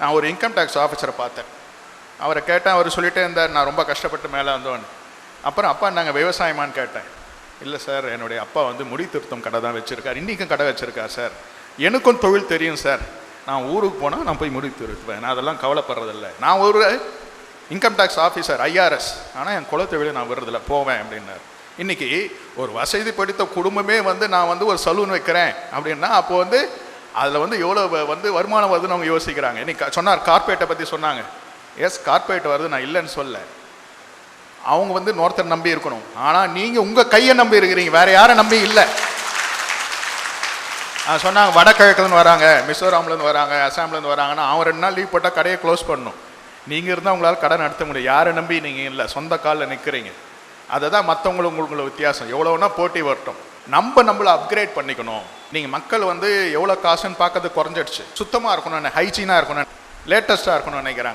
நான் ஒரு income tax ஆஃபீஸரை பார்த்தேன். அவரை கேட்டேன் அவர் சொல்லிட்டே இருந்தார் நான் ரொம்ப கஷ்டப்பட்டு மேலே வந்தோன்னு அப்புறம் அப்பா நாங்கள் விவசாயமான்னு கேட்டேன். இல்லை சார் என்னுடைய அப்பா வந்து முடி திருத்தம் கடை தான் வச்சுருக்கார். இன்றைக்கும் கடை வச்சுருக்கார் சார். எனக்கும் தொழில் தெரியும் சார். நான் ஊருக்கு போனால் நான் போய் முடி திருத்துவேன். நான் அதெல்லாம் கவலைப்படுறதில்ல. நான் ஒரு இன்கம் டேக்ஸ் ஆஃபீஸர் ஐஆர்எஸ் ஆனால் என் குலத்தொழிலை நான் விடுறதில்ல. போவேன் அப்படின்னார். இன்றைக்கி ஒரு வசதி படித்த குடும்பமே வந்து நான் வந்து ஒரு சலூன் வைக்கிறேன் அப்படின்னா அப்போது வந்து அதில் வந்து எவ்வளோ வந்து வருமானம் வருதுன்னு அவங்க யோசிக்கிறாங்க. இன்னைக்கு சொன்னார் கார்பரேட்டை பற்றி சொன்னாங்க. எஸ் கார்பரேட் வருது நான் இல்லைன்னு சொல்ல அவங்க வந்து இன்னொருத்தர் நம்பி இருக்கணும். ஆனால் நீங்கள் உங்கள் கையை நம்பி இருக்கிறீங்க. வேற யாரை நம்பி இல்லை. ஆ, சொன்னாங்க வடகிழக்குலேருந்து வராங்க மிசோராம்லேருந்து வராங்க அசாம்லேருந்து வராங்கன்னா அவன் ரெண்டு நாள் லீவ் போட்டால் கடையை க்ளோஸ் பண்ணணும். நீங்கள் இருந்தால் உங்களால் கடை நடத்த முடியும். யாரை நம்பி நீங்கள் இல்லை? சொந்த காலில் நிற்கிறீங்க அதை தான் மற்றவங்களுக்கு உங்களுக்கு வித்தியாசம். எவ்வளோனா போட்டி வரட்டும். நம்ம நம்மளை அப்கிரேட் பண்ணிக்கணும். நீங்கள் மக்கள் வந்து எவ்வளோ காசுன்னு பார்க்கறது குறைஞ்சிடுச்சு. சுத்தமாக இருக்கணும் ஹைஜீனாக இருக்கணும் லேட்டஸ்ட்டாக இருக்கணும்னு நினைக்கிறாங்க.